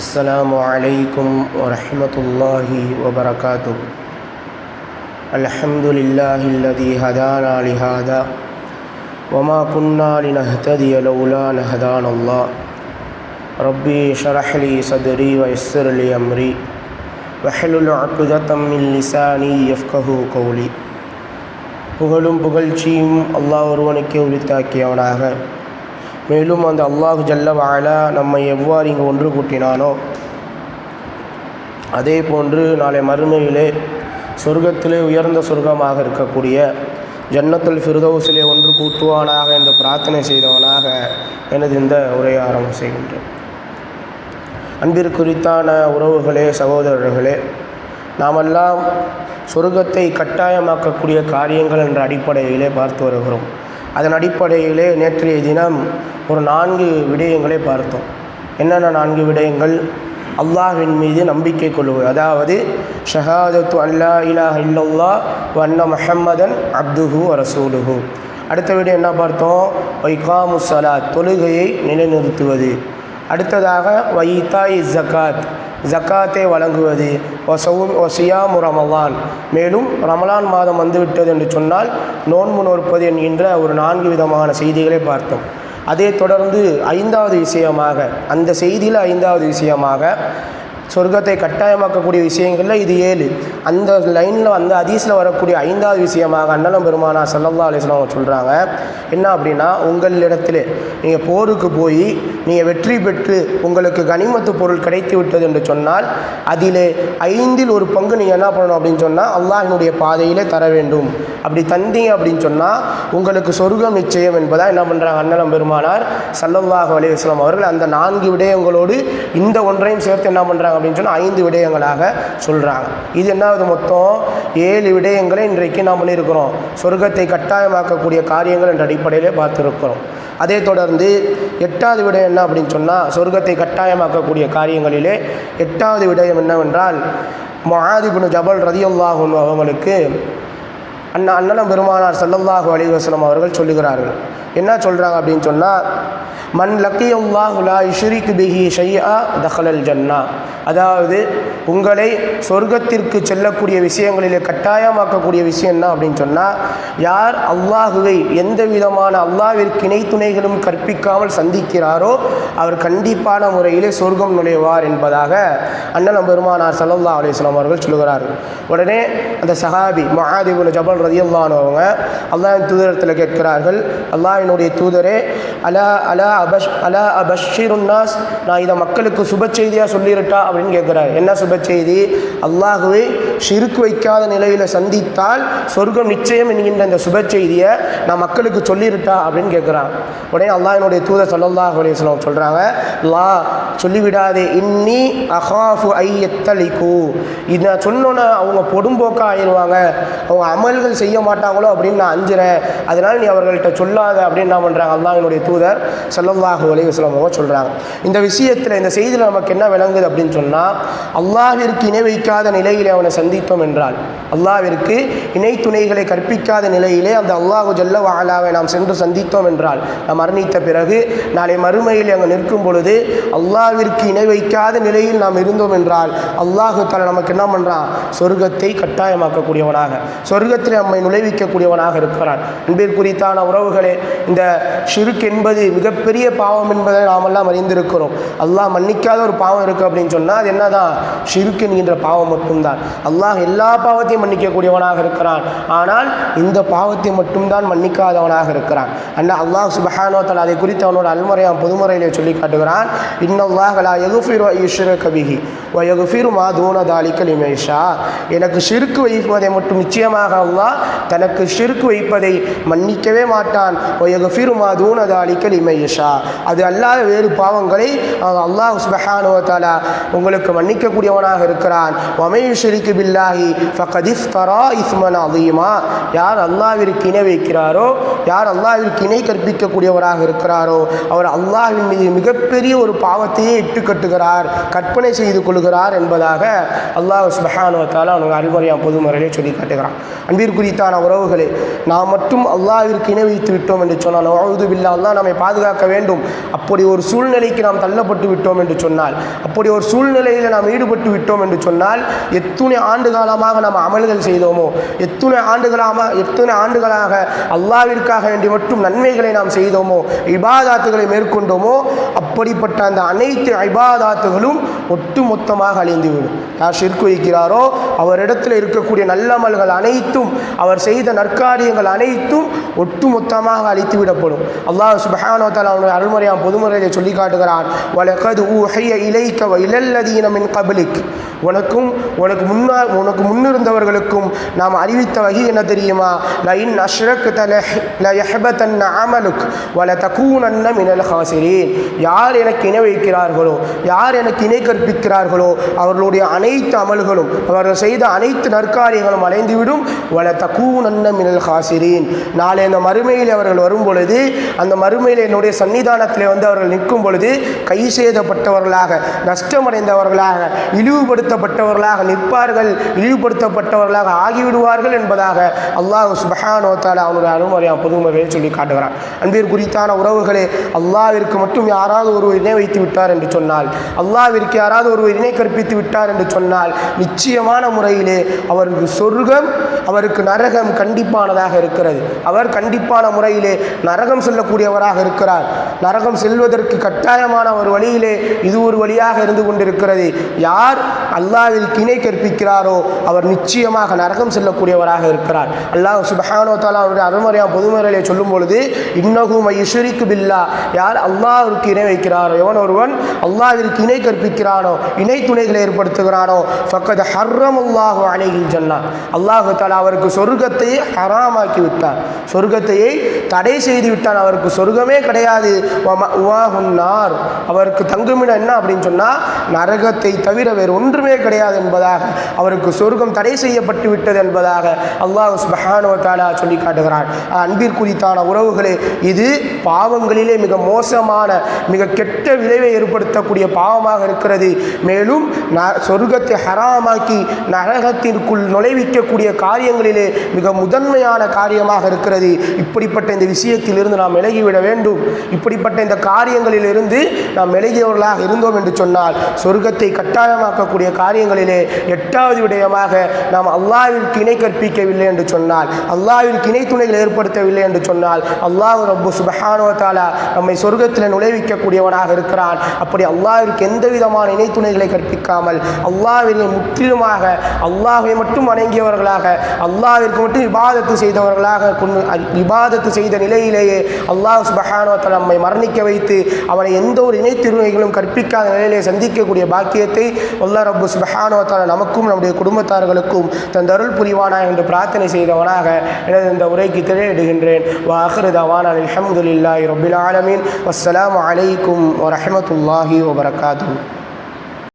السلام علیکم ورحمۃ اللہ وبرکاتہ۔ الحمد للہ الذي هدانا لهذا وما كنا لنهتدي لولا هدانا الله ربي اشرح لي صدري ويسر لي امري واحلل عقدة من لساني يفقهوا قولي புகழும் புகழ்ச்சியும் அல்லாஹ் ஒருவனுக்கே உரித்தாக்கியவனாக மேலும் அந்த அல்லாஹ் ஜல்ல வாழா நம்மை எவ்வாறு இங்கு ஒன்று கூட்டினானோ அதே போன்று நாளை மறுமையிலே சொர்க்கத்திலே உயர்ந்த சொர்க்கமாக இருக்கக்கூடிய ஜன்னத்துல் ஃபிர்தௌஸிலே ஒன்று கூட்டுவானாக என்று பிரார்த்தனை செய்தவனாக எனது இந்த உரையாரம் செய்கின்றேன். அன்பிற்குறித்தான உறவுகளே சகோதரர்களே நாமெல்லாம் சொர்க்கத்தை கட்டாயமாக்கக்கூடிய காரியங்கள் என்ற அடிப்படையிலே பார்த்து வருகிறோம். அதன் அடிப்படையிலே நேற்றைய தினம் ஒரு நான்கு விடயங்களை பார்த்தோம். என்னென்ன நான்கு விடயங்கள்? அல்லாஹின் மீது நம்பிக்கை கொள்வது அதாவது ஷஹாதத்து அல்லா இலாஹ இல்லல்லா வண்ண மஹம்மதன் அப்துஹு ரசூலுஹு. அடுத்த விட என்ன பார்த்தோம்? வைகாமு சலாத் தொழுகையை நிலைநிறுத்துவது. அடுத்ததாக வைத்தாய் ஜக்காத் ஜக்காத்தை வழங்குவது. ஒசவும் ஒசியாமு ரமலான். மேலும் ரமலான் மாதம் வந்துவிட்டது என்று சொன்னால் நோன்பு நோற்பது என்கின்ற ஒரு நான்கு விதமான செய்திகளை பார்த்தோம். அதே தொடர்ந்து ஐந்தாவது விஷயமாக அந்த செய்தியில் ஐந்தாவது விஷயமாக சொர்க்கத்தை கட்டாயமாக்கக்கூடிய விஷயங்களில் இது ஏழு. அந்த லைனில் அந்த அதீஸில் வரக்கூடிய ஐந்தாவது விஷயமாக அண்ணலம் பெருமானா சல்லல்லா அலிஸ்லாம் அவங்க சொல்கிறாங்க என்ன அப்படின்னா உங்களிடத்தில் நீங்கள் போருக்கு போய் நீங்கள் வெற்றி பெற்று உங்களுக்கு கனிமத்து பொருள் கிடைத்து விட்டது என்று சொன்னால் அதிலே ஐந்தில் ஒரு பங்கு நீங்கள் என்ன பண்ணணும் அப்படின்னு சொன்னால் அல்லாஹினுடைய பாதையிலே தர வேண்டும். அப்படி தந்தீங்க அப்படின்னு சொன்னால் உங்களுக்கு சொர்க்கம் நிச்சயம் என்பதாக என்ன பண்ணுறாங்க அண்ணலம் பெருமானார் சல்லல்லாஹு அலையுஸ்லாம் அவர்கள் அந்த நான்கு விடயங்களோடு இந்த ஒன்றையும் சேர்த்து என்ன பண்ணுறாங்க அப்படின்னு சொன்னால் ஐந்து விடயங்களாக சொல்கிறாங்க இது என்னாவது மொத்தம்? ஏழு விடயங்களை இன்றைக்கு நாம் பண்ணியிருக்கிறோம். சொர்க்கத்தை கட்டாயமாக்கக்கூடிய காரியங்கள் என்ற அடிப்படையிலே பார்த்துருக்கிறோம். அதே தொடர்ந்து எட்டாவது விடயம் என்ன அப்படின்னு சொன்னால் சொர்க்கத்தை கட்டாயமாக்கக்கூடிய காரியங்களிலே எட்டாவது விடயம் என்னவென்றால் மாதிபுனு ஜபல் ரதியுல்லாஹுன் அவங்களுக்கு அண்ணா அண்ணனம் பெருமானார் சல்லல்லாஹு அலி வஸ்லம் அவர்கள் சொல்லுகிறார்கள். என்ன சொல்கிறாங்க அப்படின்னு சொன்னால் மன் லக்கியுல்லாஹு இஷ்ரிக் பிஹி ஷையா தஹலல் ஜன்னா. அதாவது உங்களை சொர்க்கத்திற்கு செல்லக்கூடிய விஷயங்களிலே கட்டாயமாக்கக்கூடிய விஷயம் என்ன அப்படின்னு சொன்னால் யார் அல்லாஹுவை எந்த விதமான அல்லாவிற்கு இணைத்துணைகளும் கற்பிக்காமல் சந்திக்கிறாரோ அவர் கண்டிப்பான முறையிலே சொர்க்கம் நுழைவார் என்பதாக அண்ணன் பெருமானார் சல்லல்லா அலிஸ்லாம் அவர்கள் சொல்லுகிறார்கள். உடனே அந்த சஹாபி மஹாதிபுல் ஜபல் ரதியல்லானவங்க அல்லாஹின் தூதரத்தில் கேட்கிறார்கள். அல்லாஹினுடைய தூதரே அலா அலா அபஷ் அலா அபஷிருன்னாஸ் நான் இதை மக்களுக்கு சுப செய்தியாக சொல்லிருட்டா அப்படின்னு கேட்குறாரு. என்ன சுப செய்தி? அல்லாஹுவை ஷிருக்கு வைக்காத நிலையில் சந்தித்தால் சொர்க்கம் நிச்சயம் என்கின்ற இந்த சுப செய்தியை நான் மக்களுக்கு சொல்லிருட்டா அப்படின்னு கேட்குறான். உடனே அல்லாஹினுடைய தூதர் சொல்லல்லாஹ் அலிஸ்லாம் சொல்கிறாங்க லா சொல்லிவிடாதே. இன்னி அஹாஃபு ஐ எத்தலிக்கு இதை சொன்னோன்னே அவங்க பொடும்போக்காக ஆயிடுவாங்க. அவங்க அமல்கள் செய்ய மாட்டாங்களோ அப்படின்னு நான் அஞ்சுறேன். அதனால் நீ அவர்கள்ட்ட சொல்லாத அப்படின்னு என்ன பண்ணுறாங்க அல்லாஹினுடைய தூதர் சல்லல்லாஹு அலைவாஸ்லாம் அவங்க சொல்கிறாங்க இந்த விஷயத்தில் இந்த செய்தியில் நமக்கு என்ன விளங்குது அப்படின்னு சொன்னால் அல்லாஹிற்கு இணை வைக்காத நிலையிலே அவனை சந்தித்தோம் என்றால் அல்லாவிற்கு இணை துணைகளை கற்பிக்காத நிலையிலே அந்த அல்லாஹு ஜல்ல வாலாவை நாம் சென்று சந்தித்தோம் என்றால் நாம் மரணித்த பிறகு நாளை மறுமையில் அங்கே நிற்கும் பொழுது அல்லாவிற்கு இணை வைக்காத நிலையில் நாம் இருந்தோம் என்றால் அல்லாஹு தலை நமக்கு என்ன பண்ணுறான் சொர்க்கத்தை கட்டாயமாக்கக்கூடியவனாக. சொர்க்கத்தில் நம்மை நுழைவிக்கக்கூடியவனாக இருக்கிறான். அன்பிற்குறித்தான உறவுகளே இந்த ஷிருக் என்பது மிகப்பெரிய பாவம் என்பதை நாமெல்லாம் அறிந்திருக்கிறோம். அல்லாஹ் மன்னிக்காத ஒரு பாவம் இருக்குது அப்படின்னு சொன்னால் அது என்னதான்? ஷிருக் என்கின்ற பாவம் மட்டும்தான். அல்லாஹ் எல்லா பாவத்தையும் மன்னிக்கக்கூடியவனாக இருக்கிறான். ஆனால் இந்த பாவத்தை மட்டும்தான் மன்னிக்காதவனாக இருக்கிறான். அண்ணா அல்லாஹ் சுபஹானோத்தல் அதை குறித்து அவனோட அல்முறையாம் பொதுமுறையிலே சொல்லி காட்டுகிறான். இன்னல்லாஹ் லா ஈஸ்வர கபிகி ஒ வ மா தூன தாலிக்கல் இமேஷா எனக்கு சிறுக்கு வைப்பதை மட்டும் நிச்சயமாக அல்லாஹ் தனக்கு ஷிருக்கு வைப்பதை மன்னிக்கவே மாட்டான். ஒ யகுஃபிரு மா அது அல்லாத வேறு பாவங்களை அல்லாஹ் சுபஹானோ உங்களுக்கு மன்னிக்கக்கூடியவனாக இருக்கிறான். ஒமை ஷிரிக்கு பில்லாஹி ஃபகதிஃப் தரா இஸ்மன் அதீமா யார் அல்லாவிற்கு இணை வைக்கிறாரோ யார் அல்லாவிற்கு இணை கற்பிக்கக்கூடியவராக இருக்கிறாரோ அவர் அல்லாஹின் மீது மிகப்பெரிய ஒரு பாவத்தையே இட்டு கட்டுகிறார் கற்பனை செய்து கொள்கிறார் என்பதாக அல்லாஹ் சுபஹானுவத்தால் அவனுக்கு அறிவுரையாம் பொதுமுறையிலே சொல்லி காட்டுகிறான். குறித்தான உறவுகளே நாம் மட்டும் அல்லாவிற்கு இணை வைத்து விட்டோம் என்று சொன்னால் அழுது பில்லா அல்லாஹ் நம்மை பாதுகாக்க வேண்டும். அப்படி ஒரு சூழ்நிலைக்கு நாம் தள்ளப்பட்டு விட்டோம் என்று சொன்னால் அப்படி ஒரு சூழ்நிலையில் நாம் ஈடுபட்டு விட்டோம் என்று சொன்னால் எத்துணை ஆண்டு காலமாக நாம் அமல்கள் செய்தோமோ எத்துணை ஆண்டுகளாக எத்தனை ஆண்டுகளாக அல்லாவிற்காக வேண்டி மட்டும் நன்மைகளை நாம் செய்தோமோ இபாதாத்துகளை மேற்கொண்டோமோ அப்படிப்பட்ட அந்த அனைத்து இபாதாத்துகளும் ஒட்டுமொத்தமாக அழிந்துவிடும். யார் சிற்கு வைக்கிறாரோ அவரிடத்தில் இருக்கக்கூடிய நல்லமல்கள் அனைத்தும் அவர் செய்த நற்காரியங்கள் அனைத்தும் ஒட்டுமொத்தமாக அழித்து விடப்படும் அல்லாஹ் சுபஹானோ தாலா அவனுடைய அருள்முறையாம் பொதுமுறையை சொல்லி காட்டுகிறான் வலகது ஊஹைய இலைக்க வ கபலிக். உனக்கும் உனக்கு முன்னா உனக்கு முன்னிருந்தவர்களுக்கும் நாம் அறிவித்த வகை என்ன தெரியுமா? லைன் அஷ்ரக் தல லயஹபத்தன்ன அமலுக் வல தக்கூனன்ன மினல் ஹாசிரேன். யார் எனக்கு இணை வைக்கிறார்களோ யார் எனக்கு இணை கற்பிக்கிறார்களோ அவர்களுடைய அனைத்து அமல்களும் அவர்கள் செய்த அனைத்து நற்காரியங்களும் அலைந்துவிடும் வல தக்கூனன்ன மினல் ஹாசிரீன் நாளை அந்த மறுமையில் அவர்கள் வரும் பொழுது அந்த மறுமையில் என்னுடைய சன்னிதானத்தில் வந்து அவர்கள் நிற்கும் பொழுது கை செய்தப்பட்டவர்களாக நஷ்டமடைந்தவர்களாக இழிவுபடுத்தப்பட்டவர்களாக நிற்பார்கள் இழிவுபடுத்தப்பட்டவர்களாக ஆகிவிடுவார்கள் என்பதாக அல்லாஹ் சுபஹானோ அவனுடைய அனுமதியாக பொதுமறையை சொல்லி காட்டுகிறான் அன்பிற்கு குறித்தான உறவுகளே அல்லாவிற்கு மட்டும் யாராவது ஒருவர் இணை வைத்து விட்டார் என்று சொன்னால் அல்லாவிற்கு யாராவது ஒருவர் இணை கற்பித்து விட்டார் என்று சொன்னால் நிச்சயமான முறையிலே அவருக்கு சொர்க்கம் அவருக்கு நரகம் கண்டிப்பானதாக இருக்கிறது. அவர் கண்டிப்பான முறையிலே நரகம் செல்லக்கூடியவராக இருக்கிறார். நரகம் செல்வதற்கு கட்டாயமான ஒரு வழியிலே இது ஒரு வழியாக இருந்து கொண்டிருக்கிறது. யார் அல்லாவில் கிணை கற்பிக்கிறாரோ அவர் நிச்சயமாக நரகம் செல்லக்கூடியவராக இருக்கிறார். அல்லாஹ் சுபஹானோ தாலா அவருடைய அருமறையா பொதுமறையிலே சொல்லும் பொழுது இன்னகும் ஐஸ்வரிக்கு பில்லா யார் அல்லாவிற்கு இணை வைக்கிறாரோ எவன் ஒருவன் அல்லாவிற்கு இணை கற்பிக்கிறானோ இணை துணைகளை ஏற்படுத்துகிறானோ ஃபக்கத் ஹர்ரம் அல்லாஹு அலைகில் ஜன்னா அல்லாஹு தாலா அவருக்கு சொர்க்கத்தையே ஹராமாக்கி விட்டான். சொர்க்கத்தையே தடை செய்து விட்டான். அவருக்கு சொர்க்கமே கிடையாது. உவாகுன்னார் அவருக்கு தங்குமிடம் என்ன அப்படின்னு சொன்னால் நரகத்தை தவிர வேறு ஒன்றுமே கிடையாது என்பதாக. அவருக்கு சொர்க்கம் தடை செய்யப்பட்டு விட்டது என்பதாக அல்லாஹ் சுபஹானோ சொல்லி காட்டுகிறான். அன்பிற்குறித்தான உறவுகளே இது பாவங்களிலே மிக மோசமான மிக கெட்ட விளைவை ஏற்படுத்தக்கூடிய பாவமாக இருக்கிறது. மேலும் ந சொர்க்கத்தை ஹராமாக்கி நரகத்திற்குள் நுழைவிக்கக்கூடிய காரியங்களிலே மிக முதன்மையான காரியமாக இருக்கிறது. இப்படிப்பட்ட இந்த விஷயத்திலிருந்து நாம் விலகிவிட வேண்டும். இப்படிப்பட்ட இந்த காரியங்களிலிருந்து நாம் விலகியவர்களாக இருந்தோம் என்று சொன்னால் சொர்க்கத்தை கட்டாயமாக்கக்கூடிய காரியங்களிலே எட்டாவது விடயமாக நாம் அல்லாவிற்கு இணை கற்பிக்கவில்லை என்று சொன்னால் அல்லாவிற்கு இணை துணைகள் ஏற்படுத்தவில்லை என்று சொன்னால் அல்லாஹ் ரப்பு சுபஹானோ நம்மை சொர்க்கத்தில் நுழைவிக்கக்கூடியவனாக இருக்கிறான். அப்படி அல்லாவிற்கு எந்த விதமான இணை துணைகளை கற்பிக்காமல் அல்லாவினை முற்றிலுமாக அல்லாஹை மட்டும் வணங்கியவர்களாக அல்லாஹ் அல்லாவிற்கு மட்டும் விவாதத்து செய்தவர்களாக கொண்டு விவாதத்து செய்த நிலையிலேயே அல்லாஹ் சுபஹானோ நம்மை மரணிக்க வைத்து அவனை எந்த ஒரு இணை திருவைகளும் கற்பிக்காத நிலையிலே சந்திக்கக்கூடிய பாக்கியத்தை அல்லா ரப்பு சுபஹானோ நமக்கும் நம்முடைய குடும்பத்தார்களுக்கும் தன் அருள் புரிவானா என்று பிரார்த்தனை செய்தவனாக எனது இந்த உரைக்கு திரையிடுகின்றேன். வாஹிரு தவான் அல்ஹம்துலில்லாஹி ரபில் ஆலமீன். வஸ்ஸலாம் அலைக்கும் வரமத்துல்லாஹி வபரகாத்துஹு.